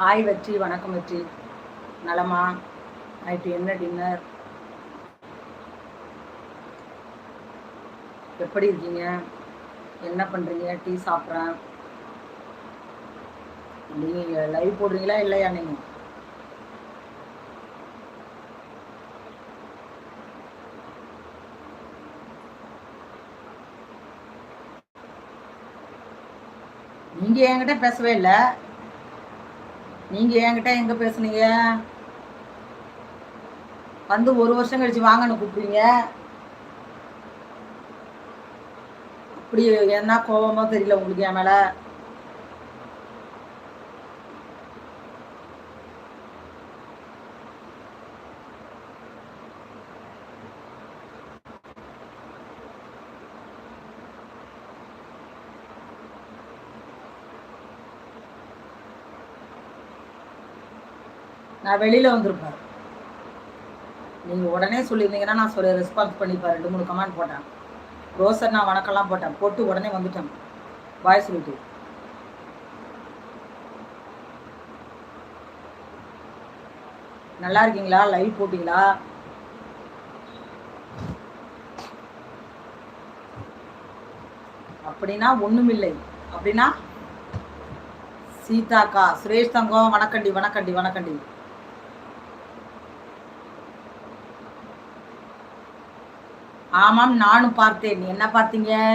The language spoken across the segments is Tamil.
ஹாய் வெற்றி வணக்கம் வெற்றி. நலமா? நைட்டு என்ன டின்னர்? எப்படி இருக்கீங்க? என்ன பண்ணுறீங்க டீ சாப்பிட்றேன். நீங்கள் லைவ் போடுறீங்களா இல்லையா நீங்கள் நீங்கள் என்கிட்ட பேசவே இல்லை. நீங்கள் என்கிட்ட எங்கே பேசுனீங்க? வந்து ஒரு வருஷம் கழிச்சு வாங்கன்னு கூப்பிடுவீங்க அப்படி என்ன கோபமோ தெரியல உங்களுக்கு என் மேலே. நான் வெளியில் வந்திருப்பேன். நீங்கள் உடனே சொல்லியிருந்தீங்கன்னா நான் சொல்லி ரெஸ்பான்ஸ் பண்ணிப்பேன் ரெண்டு மூணு கமெண்ட் போட்டேன். ரோசர் நான் வணக்கம்லாம் போட்டேன். போட்டு உடனே வந்துட்டேன். பாய் சொல்லிட்டு. நல்லா இருக்கீங்களா? லைவ் போட்டிங்களா? அப்படின்னா ஒண்ணுமில்லை. அப்படின்னா சீதாக்கா சுரேஷ் தங்கம் வணக்கண்டி வணக்கண்டி வணக்கண்டி ஆமாம் நானும் பார்த்தேன். நீ என்ன பார்த்தீங்க?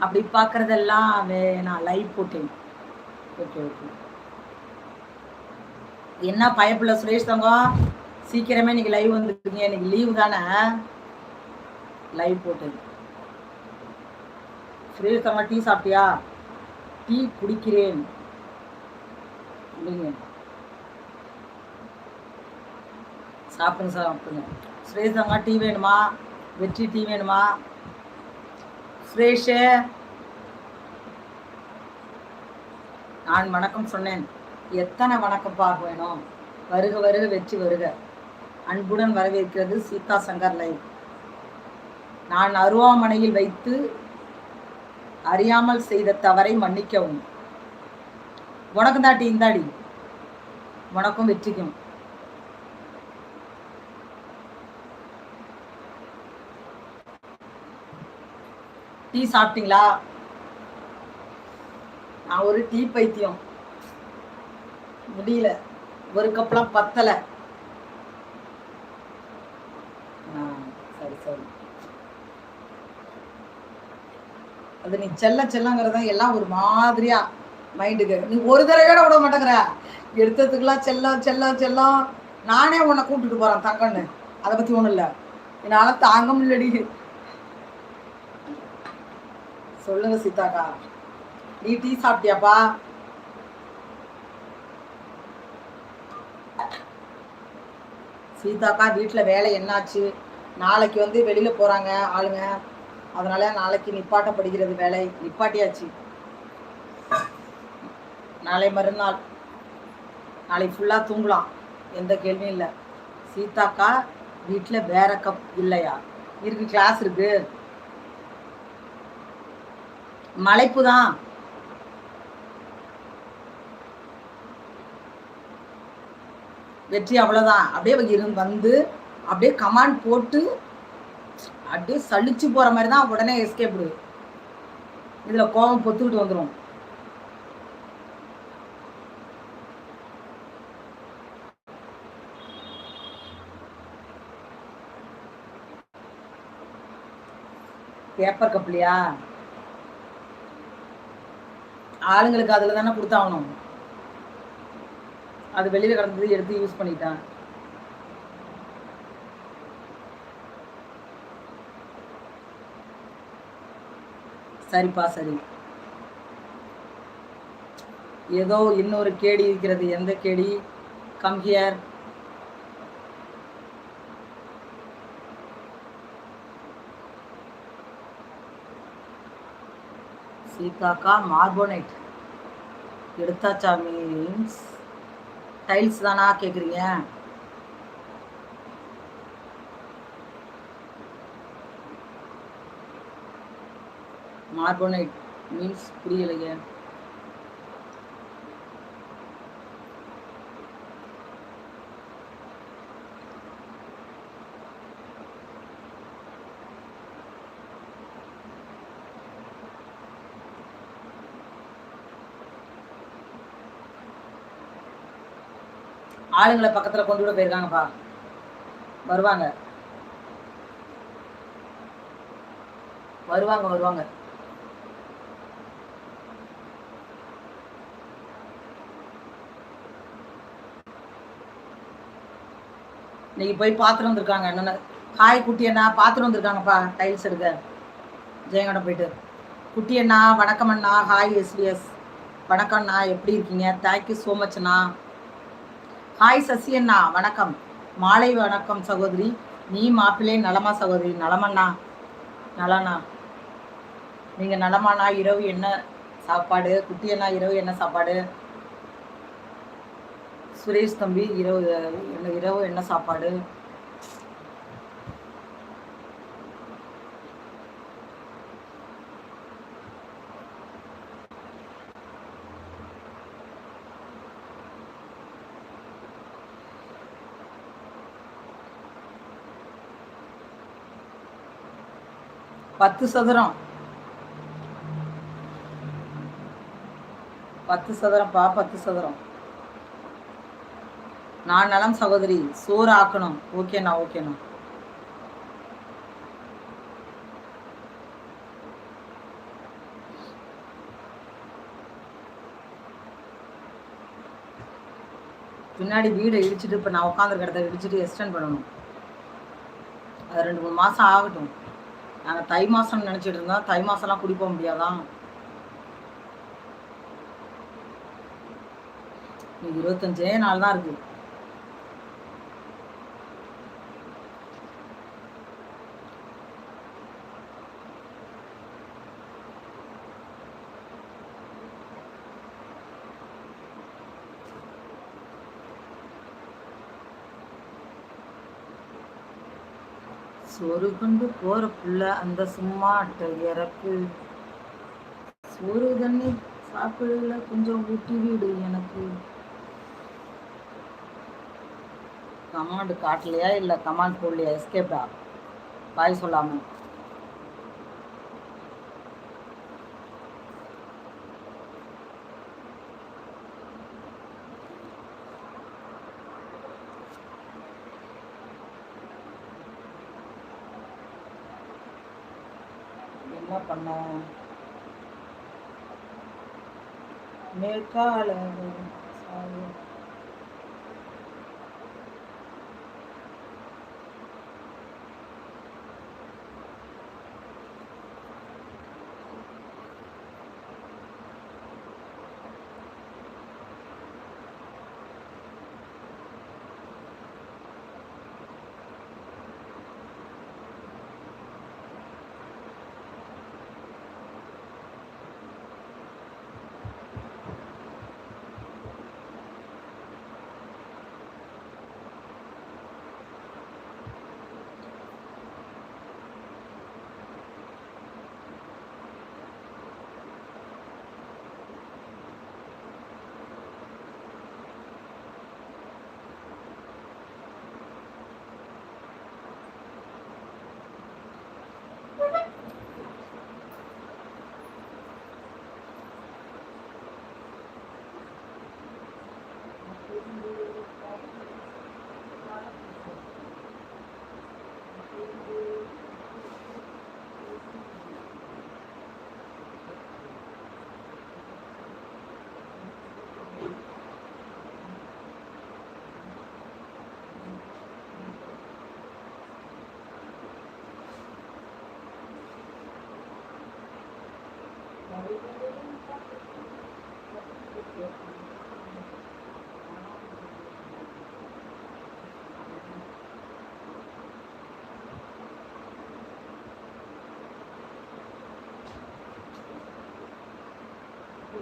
அப்படி பார்க்குறதெல்லாம் வே- நான் லைவ் போட்டேன். ஓகே ஓகே என்ன பயப்புல சுரேஷ் தங்கம் சீக்கிரமே இன்னைக்கு லைவ் வந்துருக்கீங்க. இன்னைக்கு லீவு தானே? லைவ் போட்டது சுரேஷ் தங்கம் டீ சாப்பிட்டியா? டீ குடிக்கிறேன். அப்படிங்க. சாப்பிடுங்க சாப்பிடுங்க. சுரேஷ் தங்கம் டீ வேணுமா? வெற்றி டீ வேணுமா? சுரேஷே. நான் வணக்கம் சொன்னேன். எத்தனை வணக்கம் பார்க்க வேணும்? வருக வருக வெற்றி வருக. அன்புடன் வரவேற்கிறது சீதா சங்கர் லைவ். நான் அருவாமனையில் வைத்து அறியாமல் செய்த தவறை மன்னிக்கவும். உனக்கும் தாட்டி இந்தாடி. உனக்கும் வெற்றிக்கும். டீ சாப்பிட்டீங்களா? நான் ஒரு டீ பைத்தியம். முடியல. ஒரு கப்லாம் பத்தல. சரி சரி. அது நீ செல்ல செல்லங்கிறத எல்லாம் ஒரு மாதிரியா மைண்டுக்கு. நீ ஒரு தடவை விட மாட்டேங்கிற. எடுத்ததுக்கெல்லாம் செல்லம் செல்லம் செல்லம் நானே உன்னை கூப்பிட்டுட்டு போறேன் தங்கன்னு. அதை பத்தி ஒண்ணும் இல்லை. என்னால தாங்க முடியலடி. சொல்லுங்க சீதாக்கா நீ டீ சாப்பிட்டியாப்பா? சீதாக்கா வீட்டில் வேலை என்னாச்சு? நாளைக்கு வந்து வெளியில் போகிறாங்க ஆளுங்க. அதனால நாளைக்கு நிப்பாட்டப்படுகிறது வேலை. நிப்பாட்டியாச்சு. நாளை மறுநாள். நாளை ஃபுல்லாக தூங்கலாம். எந்த கேள்வியும் இல்லை. சீதாக்கா வீட்டில் வேற கப் இல்லையா? இருக்கு கிளாஸ் இருக்கு. மலைப்பு தான் வெற்றி அவ்வளோதான் அப்படியே இருந்து வந்து அப்படியே கமாண்ட் போட்டு அப்படியே சலிச்சு போற மாதிரி தான் உடனே எஸ்கேப் இதுல கோபம் பொத்துக்கிட்டு வந்துடும் பேப்பர் கப்லையா ஆளுங்களுக்கு அதில் தானே கொடுத்தாகணும். அது வெளியில கிடந்தது எடுத்து யூஸ் பண்ணிட்டான் சரிப்பா சரி. ஏதோ இன்னொரு கேடி இருக்கிறது. எந்த கேடி? Come here Seethakka மார்போனைட். எடுத்தாச்சா மீன்ஸ் டைல்ஸ் தானா கேட்குறீங்க மார்போனைட் மீன்ஸ் புரியலைங்க ஆளுங்களை பக்கத்துல கொண்டு விட போயிருக்காங்கப்பா. வருவாங்க. வருவாங்க வருவாங்க. இன்னைக்கு போய் பாத்திரம் வந்திருக்காங்க. என்னென்ன ஹாய் குட்டி அண்ணா பாத்திரம் வந்திருக்காங்கப்பா டைல்ஸ் எடுக்க. ஜெயங்கடம் போயிட்டு. குட்டி அண்ணா வணக்கம் அண்ணா. ஹாய் எஸ்விஎஸ் வணக்கம் அண்ணா எப்படி இருக்கீங்க? தேங்க்யூ ஸோ மச் அண்ணா. ஹாய் சசி அண்ணா வணக்கம். மாலை வணக்கம் சகோதரி. நீ மாப்பிள்ளை நலமா சகோதரி? நலமண்ணா? நலண்ணா. நீங்கள் நலமாண்ணா இரவு என்ன சாப்பாடு? குட்டி அண்ணா இரவு என்ன சாப்பாடு? சுரேஷ் தம்பி இரவு என்ன இரவு என்ன சாப்பாடு? பத்து சதுரம். பத்து சதுரம்ப்பா பத்து சதுரம். நான் நலம் சகோதரி சோறு ஆக்கணும். ஓகேண்ணா ஓகேண்ணா பின்னாடி வீடை இடிச்சிட்டு இப்போ நான் உட்காந்துருக்க இடத்த இடிச்சிட்டு எக்ஸ்டெண்ட் பண்ணணும். அது ரெண்டு மூணு மாதம் ஆகட்டும். நாங்கள் தை மாசம் நினச்சிட்டு இருந்தோம் தை மாதம்லாம் குடிப்போக முடியாதான் இருபத்தஞ்சே நாள் தான் இருக்குது சோறு கொண்டு போற புள்ள அந்த சும்மாட்ட இறக்கு. சோறு தண்ணி சாப்பிடல கொஞ்சம் ஊட்டி வீடு எனக்கு. கமாண்ட் காட்டலையா இல்லை கமாண்ட் போடலையா? எஸ்கேப்டா பாய் சொல்லாம. என்ன பண்ணோம்? மேற்கால சாயம்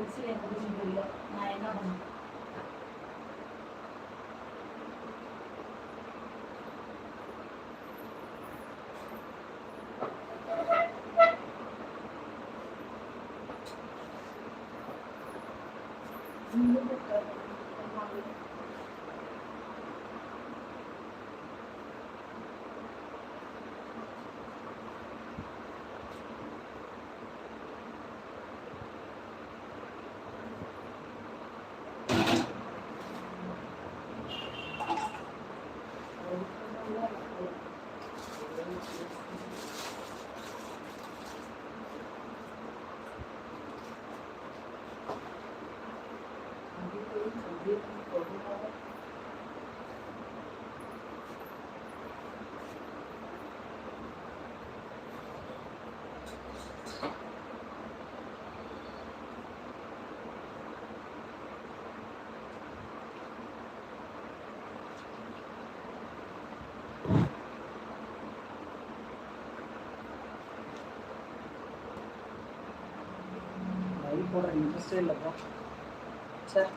कुर्सी है तो भी वीडियो आएगा बना Thank you. போடுற இன்ட்ரெஸ்டே இல்லைப்பா சரி